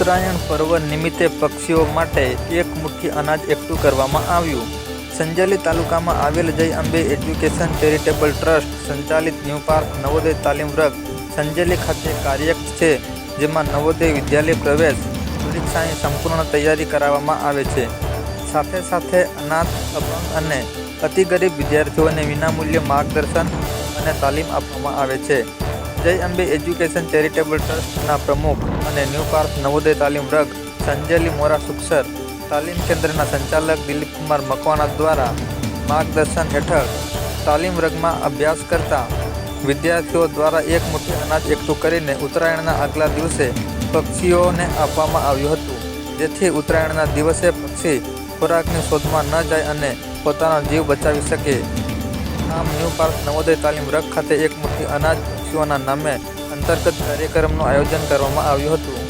ઉત્તરાયણ પર્વ નિમિત્તે પક્ષીઓ માટે એક મુઠ્ઠી અનાજ એકઠું કરવામાં આવ્યું. સંજેલી તાલુકામાં આવેલ Jay Ambe education charitable trust, સંચાલિત ન્યૂ પાર્ક, નવોદય તાલીમ વર્ગ, સંજેલી ખાતે કાર્યરત છે, જેમાં નવોદય વિદ્યાલય પ્રવેશ, પરીક્ષાની સંપૂર્ણ તૈયારી કરાવવામાં આવે છે. સાથે સાથે અનાથ અપંગ અને અતિ ગરીબ વિદ્યાર્થીઓને વિનામૂલ્યે માર્ગદર્શન અને તાલીમ આપવામાં આવે છે. જય અંબે એજ્યુકેશન ચેરિટેબલ ટ્રસ્ટના પ્રમુખ અને ન્યૂ પાર્થ નવોદય તાલીમ વર્ગ સંજેલી મોરા સુક્ષર તાલીમ કેન્દ્રના સંચાલક દિલીપકુમાર મકવાણા દ્વારા માર્ગદર્શન હેઠળ તાલીમ વર્ગમાં અભ્યાસ કરતા વિદ્યાર્થીઓ દ્વારા એક મુઠ્ઠી અનાજ એકઠું કરીને ઉત્તરાયણના આગલા દિવસે પક્ષીઓને આપવામાં આવ્યું હતું. જેથી ઉત્તરાયણના દિવસે પક્ષી ખોરાકની શોધમાં ન જાય અને પોતાનો જીવ બચાવી શકે. આમ ન્યૂ પાર્ક નવોદય તાલીમ રખ ખાતે એક મુઠ્ઠી અનાજ પક્ષીઓના નામે અંતર્ગત કાર્યક્રમનું આયોજન કરવામાં આવ્યું હતું.